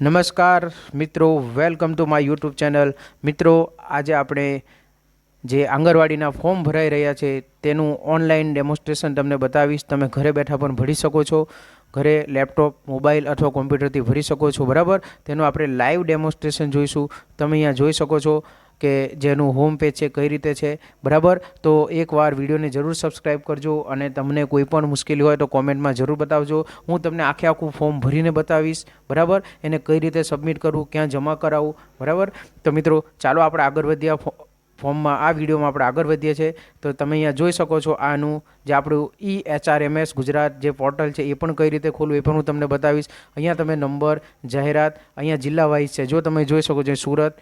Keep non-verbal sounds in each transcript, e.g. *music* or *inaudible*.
નમસ્કાર મિત્રો welcome to my YouTube channel મિત્રો, આજે આપણે જે આંગણવાડીના ફોર્મ ભરાઈ રહ્યા છે, તેનું ઓનલાઈન ડેમોન્સ્ટ્રેશન તમને બતાવીશ. તમે ઘરે બેઠા પણ ભરી શકો છો. ઘરે લેપટોપ મોબાઈલ અથવા કોમ્પ્યુટરથી ભરી શકો છો, બરાબર? તેનું આપણે લાઈવ ડેમોન્સ્ટ્રેશન જોઈશું. તમે અહીંયા જોઈ શકો છો. કે જેનું હોમ પેજ છે, કઈ રીતે છે, બરાબર? તો એકવાર વિડીયોને જરૂર સબસ્ક્રાઈબ કરજો અને તમને કોઈ પણ મુશ્કેલી હોય તો કોમેન્ટમાં જરૂર બતાવજો. હું તમને આખે આખું ફોર્મ ભરીને બતાવીશ, બરાબર? એને કઈ રીતે સબમિટ કરવું, ક્યાં જમા કરાવવું, બરાબર? તો મિત્રો, ચાલો આપણે આગળ વધ્યા ફોર્મમાં આ વિડીયોમાં આપણે આગળ વધીએ છીએ. તો તમે અહીંયા જોઈ શકો છો આનું જે આપણું ઈ એચઆરએમએસ ગુજરાત જે પોર્ટલ છે, એ પણ કઈ રીતે ખોલવું એ પણ હું તમને બતાવીશ. અહીંયા તમે નંબર, જાહેરાત, અહીંયા જિલ્લા વાઇઝ છે. જો તમે જોઈ શકો છો સુરત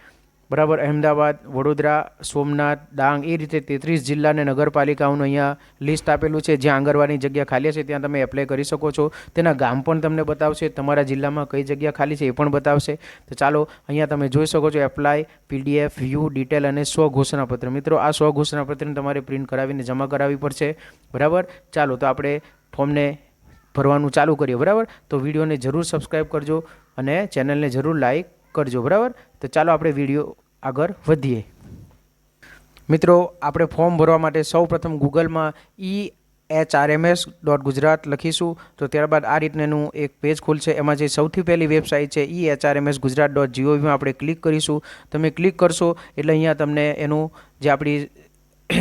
બરાબર, અહેમદાબાદ, વડોદરા, સોમનાથ, ડાંગ, એ રીતે તેત્રીસ જિલ્લા અને નગરપાલિકાઓનું અહીંયા લિસ્ટ આપેલું છે. જ્યાં આંગણવાડીની જગ્યા ખાલી છે, ત્યાં તમે એપ્લાય કરી શકો છો. તેના ગામ પણ તમને બતાવશે, તમારા જિલ્લામાં કઈ જગ્યા ખાલી છે એ પણ બતાવશે. તો ચાલો, અહીંયા તમે જોઈ શકો છો એપ્લાય પીડીએફ વ્યૂ ડિટેલ અને સ્વ ઘોષણાપત્ર મિત્રો, આ સ્વ ઘોષણાપત્રને તમારે પ્રિન્ટ કરાવીને જમા કરાવવી પડશે. બરાબર? ચાલો, તો આપણે ફોર્મને ભરવાનું ચાલુ કરીએ, બરાબર? તો વિડીયોને જરૂર સબસ્ક્રાઈબ કરજો અને ચેનલને જરૂર લાઈક કરજો, બરાબર? તો ચાલો, આપણે વીડિયો આગળ વધીએ. મિત્રો, આપણે ફોર્મ ભરવા માટે સૌ પ્રથમ ગૂગલમાં E H R M S dot Gujarat લખીશું. તો ત્યારબાદ આ રીતનું એક પેજ ખુલશે. એમાં જે સૌથી પહેલી વેબસાઇટ છે E H R M S Gujarat dot જીઓવીમાં આપણે ક્લિક કરીશું. તમે ક્લિક કરશો એટલે અહીંયા તમને એનું જે આપણી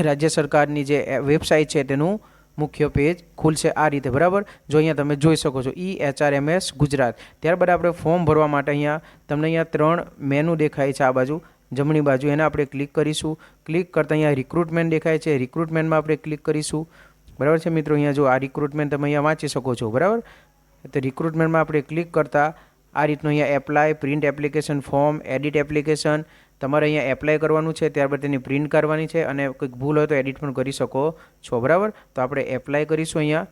રાજ્ય સરકારની જે વેબસાઇટ છે, તેનું મુખ્ય પેજ ખુલશે આ રીતે. બરાબર? જો અહીંયા તમે જોઈ શકો છો ઈ એચઆરએમએસ ગુજરાત. ત્યારબાદ આપણે ફોર્મ ભરવા માટે અહીંયા તમને અહીંયા ત્રણ મેનુ દેખાય છે આ બાજુ. જમણી બાજુ એને આપણે ક્લિક કરીશું. ક્લિક કરતાં અહીંયા રિક્રુટમેન્ટ દેખાય છે. રિક્રુટમેન્ટમાં આપણે ક્લિક કરીશું. બરાબર છે મિત્રો? અહીંયા જો આ રિક્રુટમેન્ટ તમે અહીંયા વાંચી શકો છો. બરાબર? તો રિક્રુટમેન્ટમાં આપણે ક્લિક કરતાં આ રીતનું અહીંયા apply print application form edit application તમારે અહીંયા એપ્લાય કરવાનું છે. ત્યારબાદ તેની પ્રિન્ટ કરવાની છે. અને કંઈક ભૂલ હોય તો એડિટ પણ કરી શકો છો. બરાબર? તો આપણે એપ્લાય કરીશું અહીંયા.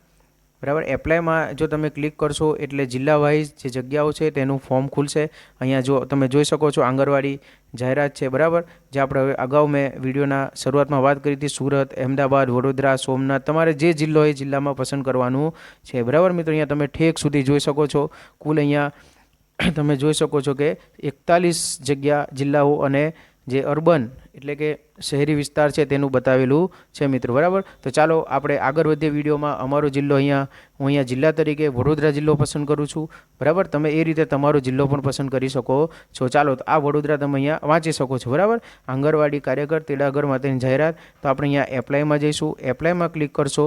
બરાબર? એપ્લાયમાં જો તમે ક્લિક કરશો એટલે જિલ્લા વાઇઝ જે જગ્યાઓ છે તેનું ફોર્મ ખુલશે. અહીંયા જો તમે જોઈ શકો છો આંગણવાડી જાહેરાત છે, બરાબર? જે આપણે હવે અગાઉ મેં વિડીયોના શરૂઆતમાં વાત કરી હતી, સુરત, અમદાવાદ, વડોદરા, સોમનાથ, તમારે જે જિલ્લો એ જિલ્લામાં પસંદ કરવાનું છે. બરાબર મિત્રો? અહીંયા તમે ઠેક સુધી જોઈ શકો છો. કુલ અહીંયા તમે જોઈ શકો છો કે એકતાલીસ જગ્યા જિલ્લાઓ અને જે અર્બન એટલે કે શહેરી વિસ્તાર છે તેનું બતાવેલું છે મિત્રો, બરાબર? તો ચાલો આપણે આગળ વધીએ વિડીયોમાં. અમારો જિલ્લો અહીંયા, હું અહીંયા જિલ્લા તરીકે વડોદરા જિલ્લો પસંદ કરું છું. બરાબર? તમે એ રીતે તમારો જિલ્લો પણ પસંદ કરી શકો. છો, ચાલો તો આ વડોદરા તમે અહીંયા વાંચી શકો છો, બરાબર? આંગણવાડી કાર્યકર, તેડાગર માટેની જાહેરાત. તો આપણે અહીંયા એપ્લાયમાં જઈશું. એપ્લાયમાં ક્લિક કરશો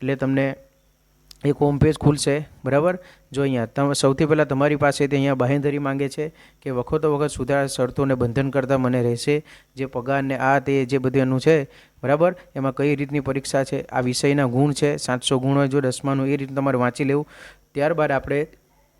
એટલે તમને એક હોમ પેજ ખુલશે, બરાબર? જો અહીંયા તમે, સૌથી પહેલાં તમારી પાસેથી અહીંયા બાહેંધરી માંગે છે કે વખતો વખત સુધારા શરતોને બંધન કરતા મને રહેશે, જે પગારને આ તે જે બધું એનું છે, બરાબર? એમાં કઈ રીતની પરીક્ષા છે? આ વિષયના ગુણ છે, સાતસો ગુણ હોય જો દસમાનું, એ રીતનું તમારે વાંચી લેવું. ત્યારબાદ આપણે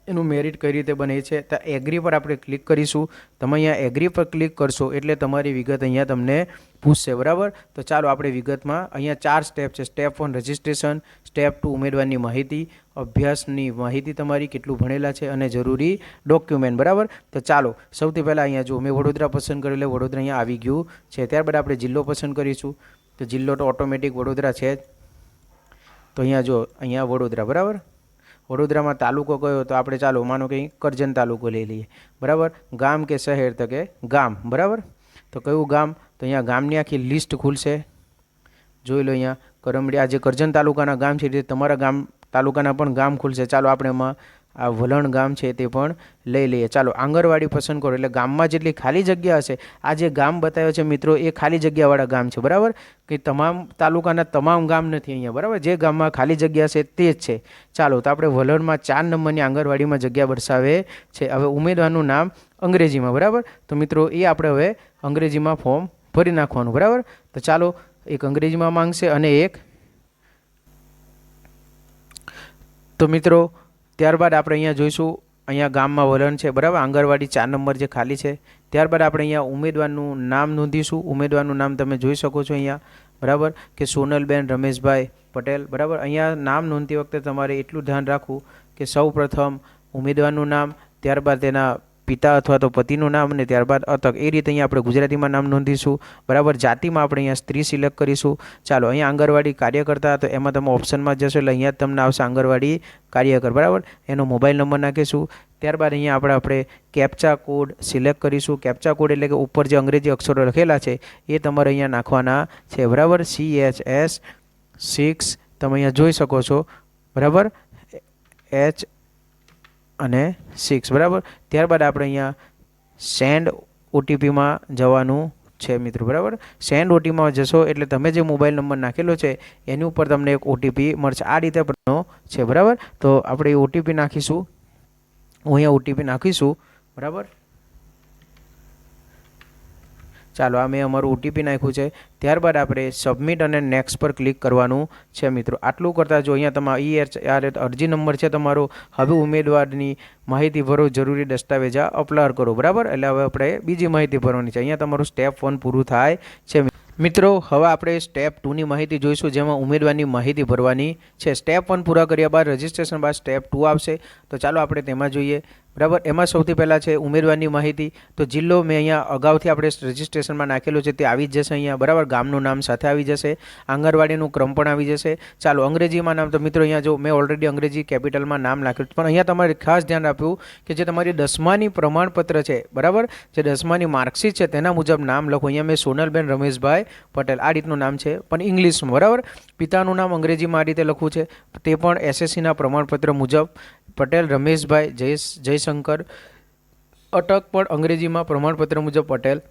એનું મેરિટ કઈ રીતે બને છે, તો એગ્રી પર આપણે ક્લિક કરીશું. તમે અહીંયા એગ્રી પર ક્લિક કરશો એટલે તમારી વિગત અહીંયા તમને પૂછશે, બરાબર? તો ચાલો આપણે વિગતમાં, અહીંયા ચાર સ્ટેપ છે. Step one registration step two ઉમેદવારની માહિતી. અભ્યાસની માહિતી તમારી કેટલું ભણેલા છે અને જરૂરી ડોક્યુમેન્ટ બરાબર? તો ચાલો, સૌથી પહેલાં અહીંયા જો મેં વડોદરા પસંદ કર્યું એટલે વડોદરા અહીંયા આવી ગયું છે. ત્યારબાદ આપણે જિલ્લો પસંદ કરીશું. તો જિલ્લો તો ઓટોમેટિક વડોદરા છે જ. તો અહીંયા જો, અહીંયા વડોદરા, બરાબર? વડોદરામાં તાલુકો કયો તો આપણે ચાલો માનો કે કરજણ તાલુકો લઈ લઈએ. બરાબર? ગામ કે શહેર તો કે ગામ. બરાબર? તો કયું ગામ? તો અહીંયા ગામની આખી લિસ્ટ ખુલશે. જોઈ લો અહીંયા. કરમડી આ જે કરજણ તાલુકાના ગામ છે તે તમારા ગામ તાલુકાના પણ ગામ ખુલશે. ચાલો આપણે એમાં આ વલણ ગામ છે તે પણ લઈ લઈએ. ચાલો, આંગણવાડી પસંદ કરો. એટલે ગામમાં જેટલી ખાલી જગ્યા હશે, આ જે ગામ બતાવ્યો છે મિત્રો, એ ખાલી જગ્યાવાળા ગામ છે. બરાબર? કે તમામ તાલુકાના તમામ ગામ નથી અહીંયા. બરાબર? જે ગામમાં ખાલી જગ્યા છે તે જ છે. ચાલો, તો આપણે વલણમાં ચાર નંબરની આંગણવાડીમાં જગ્યા દર્શાવે છે. હવે ઉમેદવારનું નામ અંગ્રેજીમાં. બરાબર? તો મિત્રો, એ આપણે હવે અંગ્રેજીમાં ફોર્મ ભરી નાખવાનું. બરાબર? તો ચાલો, એક અંગ્રેજીમાં માંગશે અને એક. તો મિત્રો ત્યારબાદ આપણે અહીંયા જોઈશું, અહીંયા ગામમાં વલણ છે, બરાબર? આંગણવાડી ચાર નંબર જે ખાલી છે. ત્યારબાદ આપણે અહીંયા ઉમેદવારનું નામ નોંધીશું. ઉમેદવારનું નામ તમે જોઈ શકો છો અહીંયા, બરાબર? કે સોનલબેન રમેશભાઈ પટેલ, બરાબર? અહીંયા નામ નોંધતી વખતે તમારે એટલું ધ્યાન રાખવું કે સૌ પ્રથમ ઉમેદવારનું નામ, ત્યારબાદ તેના પિતા અથવા તો પતિનું નામ અને ત્યારબાદ અતક. એ રીતે અહીંયા આપણે ગુજરાતીમાં નામ નોંધીશું. બરાબર, જાતિમાં આપણે અહીંયા સ્ત્રી સિલેક્ટ કરીશું. ચાલો, અહીંયા આંગણવાડી કાર્યકર્તા, તો એમાં તમે ઓપ્શનમાં જશો એટલે અહીંયા તમને આવશે આંગણવાડી કાર્યકર. બરાબર? એનો મોબાઈલ નંબર નાખીશું. ત્યારબાદ અહીંયા આપણે આપણે કેપ્ચા કોડ સિલેક્ટ કરીશું. કેપ્ચા કોડ એટલે કે ઉપર જે અંગ્રેજી અક્ષરો લખેલા છે, એ તમારે અહીંયા નાખવાના છે. બરાબર? સી એચ એસ સિક્સ તમે અહીંયા જોઈ શકો છો. બરાબર? એચ અને સિક્સ બરાબર? ત્યારબાદ આપણે અહીંયા સેન્ડ ઓટીપીમાં જવાનું છે મિત્રો, બરાબર? સેન્ડ ઓટીપીમાં જશો એટલે તમે જે મોબાઈલ નંબર નાખેલો છે, એની ઉપર તમને એક ઓટીપી મળશે. આ રીતે છે, બરાબર? તો આપણે ઓટીપી નાખીશું. હું અહીંયા ઓટીપી નાખીશું, બરાબર? ચાલો આ મેં અમારું ઓટીપી નાખ્યું છે. ત્યારબાદ આપણે સબમિટ અને નેક્સ્ટ પર ક્લિક કરવાનું છે મિત્રો. આટલું કરતાં જો અહીંયા તમારા ઈ આર અરજી નંબર છે તમારો. હવે ઉમેદવારની માહિતી ભરો જરૂરી દસ્તાવેજા અપલોડ કરો. બરાબર? એટલે હવે આપણે બીજી માહિતી ભરવાની છે. અહીંયા તમારું સ્ટેપ વન પૂરું થાય છે મિત્રો, હવે આપણે સ્ટેપ ટુની માહિતી જોઈશું, જેમાં ઉમેદવારની માહિતી ભરવાની છે. સ્ટેપ વન પૂરા કર્યા બાદ રજિસ્ટ્રેશન બાદ સ્ટેપ ટુ આવશે. તો ચાલો આપણે તેમાં જોઈએ. બરાબર? એમાં સૌથી પહેલાં છે ઉમેરવાની માહિતી. તો જિલ્લો મેં અહીંયા અગાઉથી આપણે રજિસ્ટ્રેશનમાં નાખેલું છે તે આવી જ જશે અહીંયા. બરાબર? ગામનું નામ સાથે આવી જશે. આંગણવાડીનું ક્રમ પણ આવી જશે. ચાલો, અંગ્રેજીમાં નામ તો મિત્રો અહીંયા જો મેં ઓલરેડી અંગ્રેજી કેપિટલમાં નામ નાખ્યું પણ અહીંયા તમારે ખાસ ધ્યાન આપ્યું કે જે તમારી દસમાની પ્રમાણપત્ર છે, બરાબર? જે દસમાની માર્કશીટ છે તેના મુજબ નામ લખો. અહીંયા મેં સોનલબેન રમેશભાઈ પટેલ, આ રીતનું નામ છે, પણ ઇંગ્લિશમાં, બરાબર? પિતાનું નામ અંગ્રેજીમાં આ રીતે લખવું છે. તે પણ એસએસસીના પ્રમાણપત્ર મુજબ. પટેલ, રમેશભાઈ, જયેશ, જયશંકર, અટક પણ અંગ્રેજીમાં પ્રમાણપત્ર મુજબ પટેલ.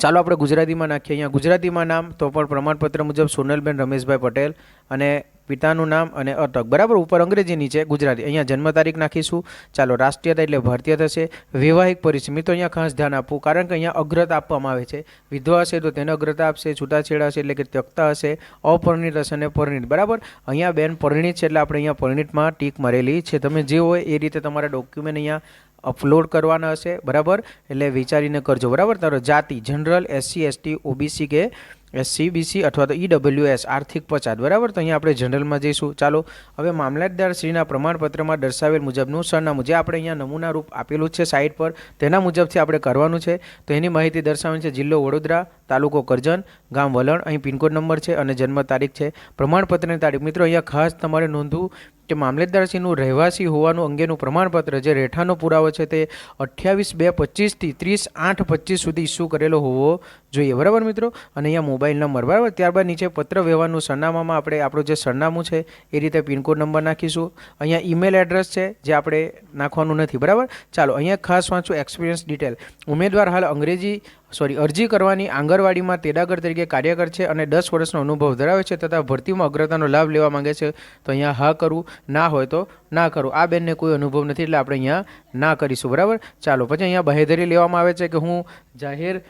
ચાલો આપણે ગુજરાતીમાં નાખીએ. અહીંયા ગુજરાતીમાં નામ તો પણ પ્રમાણપત્ર મુજબ સોનલબેન રમેશભાઈ પટેલ અને પિતાનું નામ અને અટક. બરાબર? ઉપર અંગ્રેજી, નીચે ગુજરાતી. અહીંયા જન્મ તારીખ નાખીશું. ચાલો, રાષ્ટ્રીયતા એટલે ભારતીય થશે. વૈવાહિક પરિસ્થિતિ. મિત્રો, અહીંયા ખાસ ધ્યાન આપવું, કારણ કે અહીંયા અગ્રતા આપવામાં આવે છે. વિધવા હશે તો તેને અગ્રતા આપશે, છૂટાછેડા હશે એટલે કે ત્યક્તા હશે, અપરિણિત હશે અને પરિણિત. બરાબર? અહીંયા બેન પરિણિત છે એટલે આપણે અહીંયા પરિણિતમાં ટીક મરેલી છે. તમે જે હોય એ રીતે તમારા ડોક્યુમેન્ટ અહીંયા અપલોડ કરવાના હશે. બરાબર? એટલે વિચારીને કરજો. બરાબર? તારો જાતિ, જનરલ, એસસી, એસટી, ઓબીસી કે એસસી બીસી અથવા તો ઈડબ્લ્યુએસ આર્થિક પછાત. બરાબર? તો અહીંયા આપણે જનરલમાં જઈશું. ચાલો, હવે મામલતદાર શ્રીના પ્રમાણપત્રમાં દર્શાવેલ મુજબનું સરનામું, જે આપણે અહીંયા નમૂના રૂપ આપેલું છે સાઇટ પર, તેના મુજબથી આપણે કરવાનું છે. તો એની માહિતી દર્શાવેલ છે જિલ્લો વડોદરા, તાલુકો કરજણ, ગામ વલણ, અહીં પિનકોડ નંબર છે અને જન્મ તારીખ છે. પ્રમાણપત્રની તારીખ, મિત્રો, અહીંયા ખાસ તમારે નોંધવું કે મામલતદારશ્રીનું રહેવાસી હોવાનું અંગેનું પ્રમાણપત્ર જે રેઠાનો પુરાવો છે તે અઠ્યાવીસ બે પચીસથી ત્રીસ આઠ પચીસ સુધી ઇસ્યુ કરેલો હોવો જોઈએ. બરાબર, મિત્રો? અને અહીંયા મોબાઈલ નંબર, બરાબર? ત્યારબાદ નીચે પત્ર વ્યવહારનું સરનામામાં આપણે આપણું જે સરનામું છે, એ રીતે પિનકોડ નંબર નાખીશું. અહીંયા ઈમેલ એડ્રેસ છે, જે આપણે નાખવાનું નથી, બરાબર? ચાલો, અહીંયા ખાસ વાંચું એક્સપિરિયન્સ ડિટેલ ઉમેદવાર હાલ અંગ્રેજી સોરી અરજી કરવાની આંગણવાડીમાં તેડાગર તરીકે કાર્યકર છે અને દસ વર્ષનો અનુભવ ધરાવે છે તથા ભરતીમાં અગ્રતાનો લાભ લેવા માંગે છે. તો અહીંયા હા કરવું ના હોય તો ના કરું. આ બેનને કોઈ અનુભવ નથી એટલે આપણે અહીંયા ના કરીશું, બરાબર? ચાલો, પછી અહીંયા બાહેધરી લેવામાં આવે છે કે હું જાહેર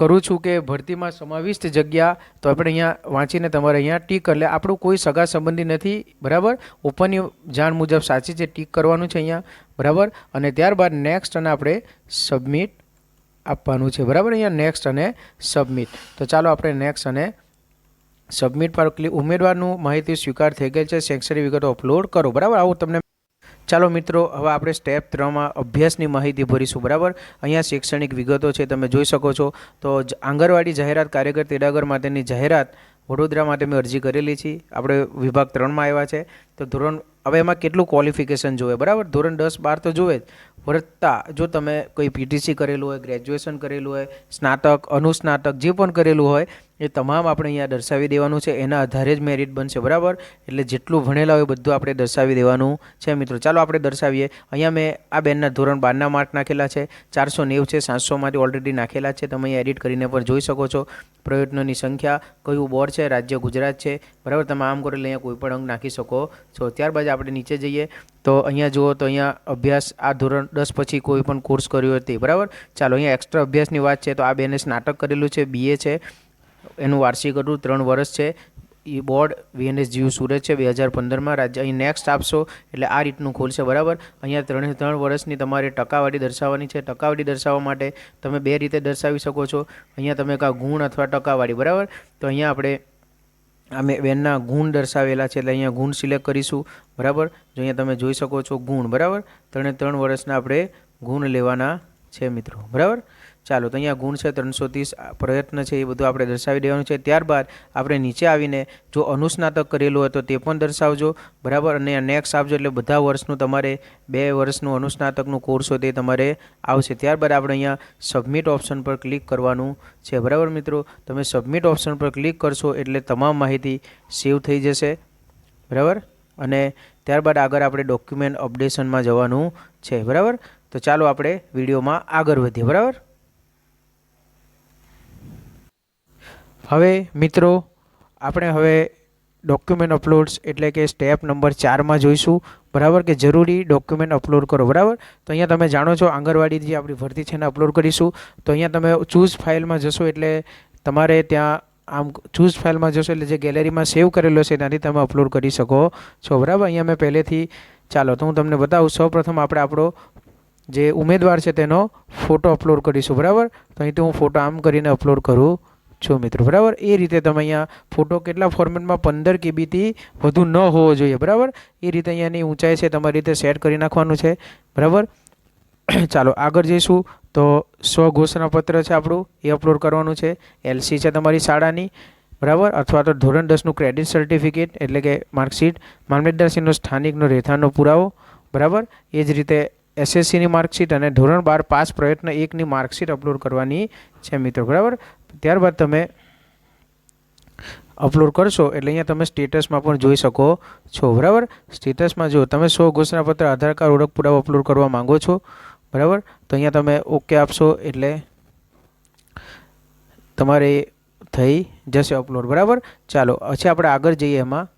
કરું છું કે ભરતીમાં સમાવિષ્ટ જગ્યા, તો આપણે અહીંયા વાંચીને તમારે અહીંયા ટીક એટલે આપણું કોઈ સગા સંબંધી નથી, બરાબર? ઓપનની જાણ મુજબ સાચી છે ટીક કરવાનું છે અહીંયા, બરાબર? અને ત્યારબાદ નેક્સ્ટ અને આપણે સબમિટ આપવાનું છે, બરાબર? અહીંયા નેક્સ્ટ અને સબમિટ તો ચાલો આપણે નેક્સ્ટ અને સબમિટ પર ક્લિક ઉમેદવારનું માહિતી સ્વીકાર થઈ ગઈ છે શૈક્ષણિક વિગતો અપલોડ કરો, બરાબર? આવું તમને ચાલો મિત્રો, હવે આપણે સ્ટેપ ત્રણમાં અભ્યાસની માહિતી ભરીશું, બરાબર? અહીંયા શૈક્ષણિક વિગતો છે, તમે જોઈ શકો છો. તો આંગણવાડી જાહેરાત કાર્યકર તેડાગર માટેની જાહેરાત વડોદરા માટે મેં અરજી કરેલી છે. આપણે વિભાગ ત્રણમાં આવ્યા છે. તો ધોરણ, હવે એમાં કેટલું ક્વોલિફિકેશન જોવે, બરાબર? ધોરણ દસ બાર તો જોવે જ. વરતા જો તમે કોઈ પીટીસી કરેલું હોય ગ્રેજ્યુએશન કરેલું હોય, સ્નાતક, અનુસ્નાતક, જે પણ કરેલું હોય એ તમામ આપણે અહીંયા દર્શાવી દેવાનું છે. એના આધારે જ મેરિટ બનશે, બરાબર? એટલે જેટલું ભણેલા હોય બધું આપણે દર્શાવી દેવાનું છે મિત્રો. ચાલો આપણે દર્શાવીએ. અહીંયા મેં આ બેનના ધોરણ બારના માર્ક નાખેલા છે. ચારસો નેવું છે, સાતસોમાંથી ઓલરેડી નાખેલા છે. તમે અહીંયા એડિટ કરીને પણ જોઈ શકો છો પ્રયત્નોની સંખ્યા, કયું બોર્ડ છે, રાજ્ય ગુજરાત છે. બરાબર? તમે આમ કરો અહીંયા કોઈ પણ અંક નાખી શકો છો. ત્યારબાદ આપણે નીચે જઈએ. તો અહીંયા જુઓ તો અહીંયા અભ્યાસ આ ધોરણ દસ પછી કોઈ પણ કોર્સ કર્યો હોય તે, બરાબર? ચાલો, અહીંયા એક્સ્ટ્રા અભ્યાસની વાત છે તો આ બેને સ્નાતક કરેલું છે બીએ છે. એનું વાર્ષિક હતું ત્રણ વર્ષ છે. એ બોર્ડ વીએનએસ જીવ સુરત છે, બે હજાર પંદરમાં. રાજ્ય અહીં નેક્સ્ટ આપશો, એટલે આ રીતનું ખોલશે, બરાબર? અહીંયા ત્રણે ત્રણ વર્ષની તમારે ટકાવારી દર્શાવવાની છે. ટકાવારી દર્શાવવા માટે તમે બે રીતે દર્શાવી શકો છો. અહીંયા તમે કાં ગુણ અથવા ટકાવારી, બરાબર? તો અહીંયા આપણે અમે બેનના ગુણ દર્શાવેલા છે, એટલે અહીંયા ગુણ સિલેક્ટ કરીશું, બરાબર? જો અહીંયા તમે જોઈ શકો છો ગુણ, બરાબર? ત્રણે ત્રણ વર્ષના આપણે ગુણ લેવાના છે, મિત્રો, બરાબર? ચાલો, તો અહીંયા ગુણ છે ત્રણસો ત્રીસ પ્રયત્ન છે એ બધું આપણે દર્શાવી દેવાનું છે. ત્યારબાદ આપણે નીચે આવીને જો અનુસ્નાતક કરેલું હોય તો તે પણ દર્શાવજો. બરાબર? અને નેક્સ્ટ આપજો એટલે બધા વર્ષનું તમારે બે વર્ષનું અનુસ્નાતકનું કોર્સ હોય તે તમારે આવશે. ત્યારબાદ આપણે અહીંયા સબમિટ ઓપ્શન પર ક્લિક કરવાનું છે. બરાબર મિત્રો? તમે સબમિટ ઓપ્શન પર ક્લિક કરશો એટલે તમામ માહિતી સેવ થઈ જશે. બરાબર? અને ત્યારબાદ આગળ આપણે ડોક્યુમેન્ટ અપડેશનમાં જવાનું છે. બરાબર? તો ચાલો આપણે વિડીયોમાં આગળ વધીએ. બરાબર? હવે મિત્રો, આપણે હવે ડોક્યુમેન્ટ અપલોડ્સ એટલે કે સ્ટેપ નંબર ચારમાં જોઈશું. બરાબર કે જરૂરી ડોક્યુમેન્ટ અપલોડ કરો, બરાબર? તો અહીંયા તમે જાણો છો આંગણવાડી જે આપણી ભરતી છે એને અપલોડ કરીશું. તો અહીંયા તમે ચૂઝ ફાઇલમાં જશો એટલે તમારે ત્યાં આમ ચૂઝ ફાઇલમાં જશો એટલે જે ગેલેરીમાં સેવ કરેલો છે ત્યાંથી તમે અપલોડ કરી શકો છો, બરાબર? અહીંયા મેં પહેલેથી, ચાલો તો હું તમને બતાવું. સૌપ્રથમ આપણે આપણો જે ઉમેદવાર છે તેનો ફોટો અપલોડ કરીશું, બરાબર? તો અહીંથી હું ફોટો આમ કરીને અપલોડ કરું. છું મિત્રો. બરાબર? એ રીતે તમે અહીંયા ફોટો કેટલા ફોર્મેટમાં પંદર કેબીથી વધુ ન હોવો જોઈએ. બરાબર? એ રીતે અહીંયાની ઊંચાઈ છે તમારી રીતે સેટ કરી નાખવાનું છે. બરાબર? *coughs* ચાલો, આગળ જઈશું. તો સ્વ ઘોષણાપત્ર છે આપણું. એ અપલોડ કરવાનું છે. એલસી છે તમારી શાળાની. બરાબર? અથવા તો ધોરણ દસનું ક્રેડિટ સર્ટિફિકેટ એટલે કે માર્કશીટ મામલતદારશ્રીનો સ્થાનિકનો રહેઠાણનો પુરાવો. બરાબર? એ જ રીતે એસએસસીની માર્કશીટ અને ધોરણ બાર પાસ પ્રયત્ન એકની માર્કશીટ અપલોડ કરવાની છે મિત્રો. બરાબર? ત્યારબાદ તમે અપલોડ કરશો, એટલે અહીંયા તમે સ્ટેટસમાં પણ જોઈ શકો છો. બરાબર? સ્ટેટસમાં જો તમે સો ઘોષણાપત્ર આધાર કાર્ડ, ઓળખ પુરાવો અપલોડ કરવા માંગો છો. બરાબર? તો અહીંયા તમે ઓકે આપશો, એટલે તમારે થઈ જશે અપલોડ બરાબર? ચાલો, પછી આપણે આગળ જઈએ એમાં.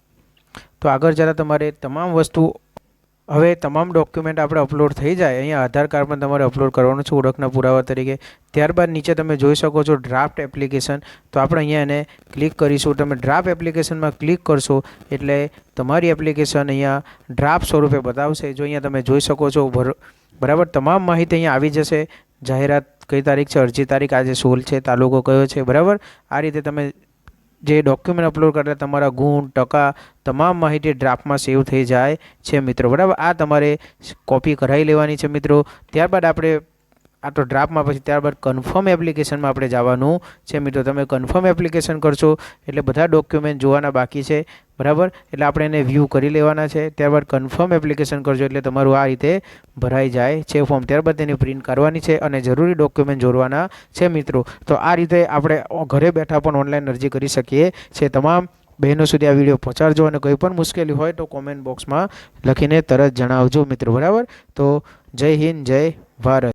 તો આગળ જતાં તમારે તમામ વસ્તુ હવે તમામ ડોક્યુમેન્ટ આપણે અપલોડ થઈ જાય, અહીંયા આધાર કાર્ડ પણ તમારે અપલોડ કરવાનું છે ઓળખના પુરાવા તરીકે. ત્યારબાદ નીચે તમે જોઈ શકો છો ડ્રાફ્ટ એપ્લિકેશન તો આપણે અહીંયા એને ક્લિક કરીશું. તમે ડ્રાફ્ટ એપ્લિકેશનમાં ક્લિક કરશો એટલે તમારી એપ્લિકેશન અહીંયા ડ્રાફ્ટ સ્વરૂપે બતાવશે. જો અહીંયા તમે જોઈ શકો છો બરાબર, તમામ માહિતી અહીંયા આવી જશે. જાહેરાત કઈ તારીખ છે, અરજી તારીખ આજે સોળ છે, તાલુકો કયો છે, બરાબર? આ રીતે તમે જે ડોક્યુમેન્ટ અપલોડ કરતા તમારા ગુણ, ટકા, તમામ માહિતી ડ્રાફ્ટમાં સેવ થઈ જાય છે મિત્રો. બરાબર? આ તમારે કોપી કરાવી લેવાની છે મિત્રો. ત્યારબાદ આપણે આ તો ડ્રાફ્ટમાં પછી ત્યારબાદ કન્ફર્મ એપ્લિકેશનમાં આપણે જવાનું છે મિત્રો. તમે કન્ફર્મ એપ્લિકેશન કરશો એટલે બધા ડોક્યુમેન્ટ જોવાના બાકી છે. બરાબર? એટલે આપણે એને વ્યૂ કરી લેવાના છે. ત્યારબાદ કન્ફર્મ એપ્લિકેશન કરજો એટલે તમારું આ રીતે ભરાઈ જાય છે ફોર્મ ત્યારબાદ તેની પ્રિન્ટ કરવાની છે અને જરૂરી ડોક્યુમેન્ટ જોડવાના છે મિત્રો. તો આ રીતે આપણે ઘરે બેઠા પણ ઓનલાઈન અરજી કરી શકીએ છીએ તમામ બહેનો સુધી આ વીડિયો પહોંચાડજો અને કોઈ પણ મુશ્કેલી હોય તો કોમેન્ટ બોક્સમાં લખીને તરત જણાવજો મિત્રો. બરાબર? તો જય હિન્દ, જય ભારત.